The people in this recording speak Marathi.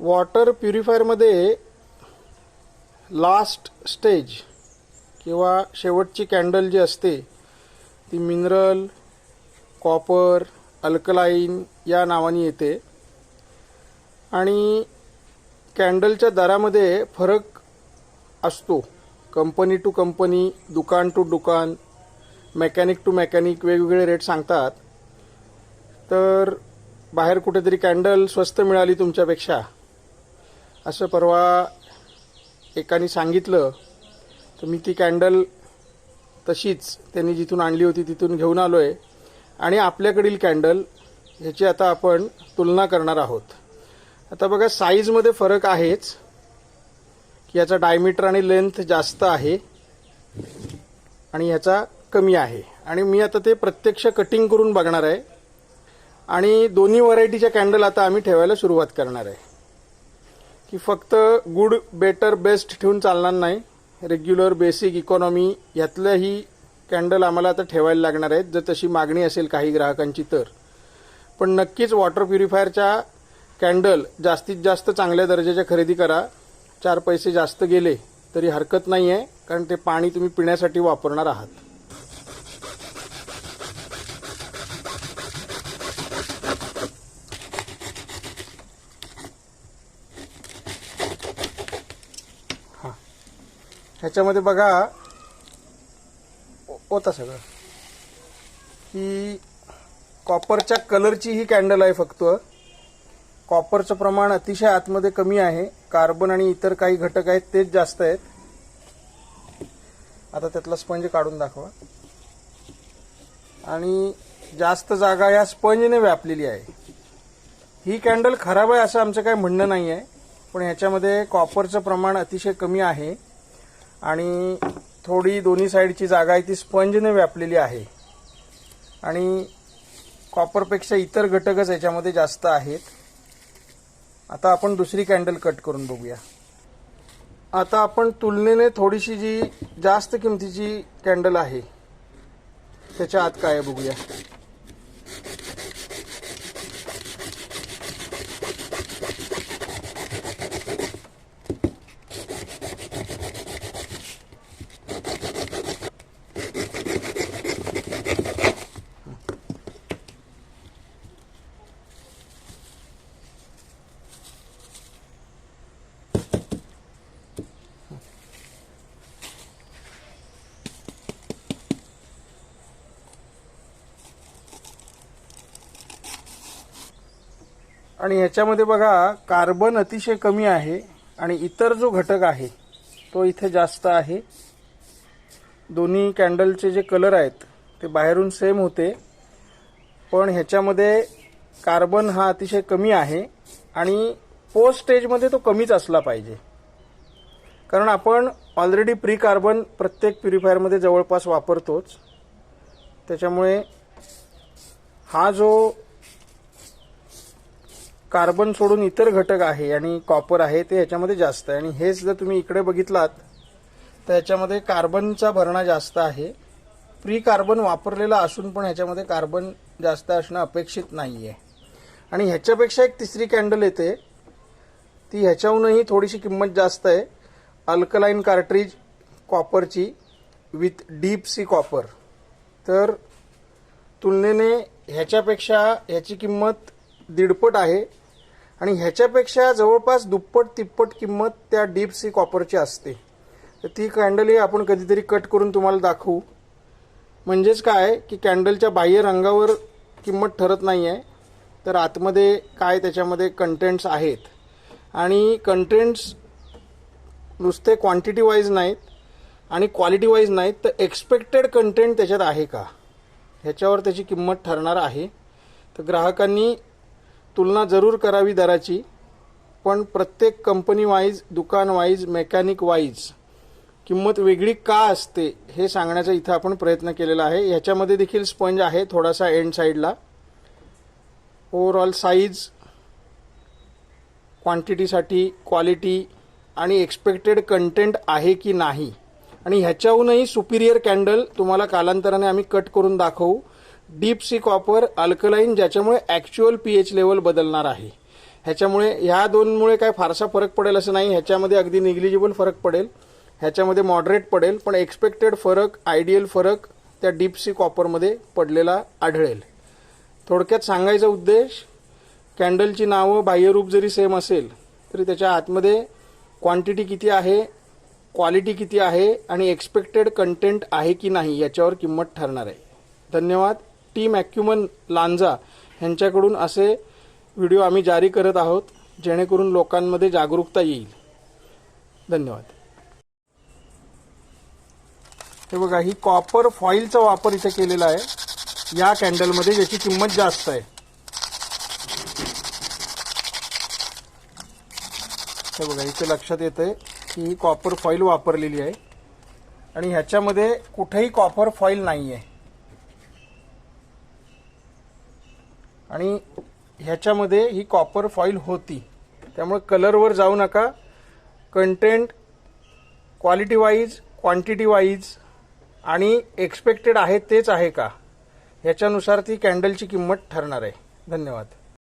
वॉटर प्युरिफायरमध्ये लास्ट स्टेज किंवा शेवटची कॅन्डल जी असते ती मिनरल कॉपर अल्कलाईन या नावाने येते. आणि कॅन्डलच्या दरामध्ये फरक असतो. कंपनी टू कंपनी दुकान टू दुकान मेकॅनिक टू मेकॅनिक वेगवेगळे रेट सांगतात. तर बाहेर कुठेतरी कॅन्डल स्वस्त मिळाली तुमच्यापेक्षा असं परवा एकाने सांगितलं तर मी ती कॅन्डल तशीच त्यांनी जिथून आणली होती तिथून घेऊन आलो आहे आणि आपल्याकडील कॅन्डल ह्याची आता आपण तुलना करणार आहोत. आता बघा साईजमध्ये फरक आहेच की याचा डायमीटर आणि लेंथ जास्त आहे आणि ह्याचा कमी आहे. आणि मी आता ते प्रत्यक्ष कटिंग करून बघणार आहे. आणि दोन्ही व्हरायटीच्या कॅन्डल आता आम्ही ठेवायला सुरुवात करणार आहे. की फक्त गुड बेटर बेस्ट ठेवून चालणार नाही. रेग्युलर बेसिक इकॉनॉमी यातलंही कॅन्डल आम्हाला आता ठेवायला लागणार आहेत. जर तशी मागणी असेल काही ग्राहकांची तर. पण नक्कीच वॉटर प्युरिफायरच्या कॅन्डल जास्तीत जास्त चांगल्या दर्जाच्या खरेदी करा. चार पैसे जास्त गेले तरी हरकत नाही आहे कारण ते पाणी तुम्ही पिण्यासाठी वापरणार आहात. ह्याच्यामध्ये बघा हो- होता सगळं. ही कॉपरच्या कलरची ही कॅन्डल आहे फक्त. कॉपरचं प्रमाण अतिशय आतमध्ये कमी आहे. कार्बन आणि इतर काही घटक आहेत तेच जास्त आहेत. आता त्यातला स्पंज काढून दाखवा. आणि जास्त जागा या स्पंजने व्यापलेली आहे. ही कॅन्डल खराब आहे असं आमचं काही म्हणणं नाही आहे पण ह्याच्यामध्ये कॉपरचं प्रमाण अतिशय कमी आहे. आणि थोडी दोन्ही साईडची जागा आहे ती स्पंजने व्यापलेली आहे. आणि कॉपरपेक्षा इतर घटकच याच्यामध्ये जास्त आहेत. आता आपण दुसरी कॅन्डल कट करून बघूया. आता आपण तुलनेने थोडीशी जी जास्त किमतीची कॅन्डल आहे त्याच्या आत काय आहे बघूया. आणि ह्याच्यामध्ये बघा कार्बन अतिशय कमी आहे आणि इतर जो घटक आहे तो इथे जास्त आहे. दोन्ही कॅन्डलचे जे कलर आहेत ते बाहेरून सेम होते. पण ह्याच्यामध्ये कार्बन हा अतिशय कमी आहे आणि पोस्ट स्टेजमध्ये तो कमीच असला पाहिजे. कारण आपण ऑलरेडी प्री कार्बन प्रत्येक प्युरिफायरमध्ये जवळपास वापरतोच. त्याच्यामुळे हा जो कार्बन सोडून इतर घटक आहे आणि कॉपर आहे ते ह्याच्यामध्ये जास्त आहे. आणि हेच जर तुम्ही इकडे बघितलात तर ह्याच्यामध्ये कार्बनचा भरणा जास्त आहे. प्री कार्बन वापरलेला असून पण ह्याच्यामध्ये कार्बन जास्त असणं अपेक्षित नाही आहे आणि ह्याच्यापेक्षा एक तिसरी कॅन्डल येते. ती ह्याच्याहूनही थोडीशी किंमत जास्त आहे. अल्कलाईन कार्ट्रीज कॉपरची विथ डीप सी कॉपर. तर तुलनेने ह्याच्यापेक्षा ह्याची किंमत दीडपट आहे. आणि ह्याच्यापेक्षा जवळपास दुप्पट तिप्पट किंमत त्या डीप सी कॉपरची असते. तर ती कॅन्डलही आपण कधीतरी कट करून तुम्हाला दाखवू. म्हणजेच काय की कॅन्डलच्या बाह्य रंगावर किंमत ठरत नाही आहे तर आतमध्ये काय त्याच्यामध्ये कंटेंट्स आहेत. आणि कंटेंट्स नुसते क्वांटिटी वाईज नाहीत आणि क्वालिटी वाईज नाहीत तर एक्सपेक्टेड कंटेंट त्याच्यात आहे का? ह्याच्यावर त्याची किंमत ठरणार आहे. तर ग्राहकांनी तुलना जरूर करावी दराची पण प्रत्येक कंपनी वाईज दुकान वाईज मेकॅनिक वाईज किंमत वेगळी का असते हे सांगण्याचा इथं आपण प्रयत्न केलेला आहे. ह्याच्यामध्ये देखील स्पंज आहे थोडासा एंड साईडला ओव्हरऑल साईज क्वांटिटीसाठी क्वालिटी आणि एक्सपेक्टेड कंटेंट आहे की नाही. आणि ह्याच्याहूनही सुपिरियर कॅन्डल तुम्हाला कालांतराने आम्ही कट करून दाखवू. डीप सी कॉपर अल्कलाईन ज्याच्यामुळे ॲक्च्युअल पी एच लेवल बदलणार आहे. ह्याच्यामुळे ह्या दोनमुळे काय फारसा फरक पडेल असं नाही. ह्याच्यामध्ये अगदी निग्लिजिबल फरक पडेल. ह्याच्यामध्ये मॉडरेट पडेल पण एक्सपेक्टेड फरक आयडियल फरक त्या डीप सी कॉपरमध्ये पडलेला आढळेल. थोडक्यात सांगायचा उद्देश कॅन्डलची नावं बाह्यरूप जरी सेम असेल तरी त्याच्या आतमध्ये क्वांटिटी किती आहे क्वालिटी किती आहे आणि एक्सपेक्टेड कंटेंट आहे की नाही याच्यावर किंमत ठरणार आहे. धन्यवाद. टीम ॲक्युमन लांजा यांच्याकडून असे व्हिडिओ आम्ही जारी करत आहोत जेणेकरून लोकांमध्ये जागरूकता येईल. धन्यवाद. हे बघा ही कॉपर फॉईलचा वापर इथे केलेला आहे. या कॅन्डलमध्ये ज्याची किंमत जास्त आहे. हे बघा इथे लक्षात येतंय की ही कॉपर फॉईल वापरलेली आहे. आणि ह्याच्यामध्ये कुठेही कॉपर फॉईल नाही आहे आणि ह्याच्यामध्ये ही कॉपर फॉईल होती. त्यामुळे कलरवर जाऊ नका. Content quality wise quantity wise आणि एक्सपेक्टेड आहे तेच आहे का? ह्याच्यानुसार ती कॅन्डलची किंमत ठरणार आहे. धन्यवाद.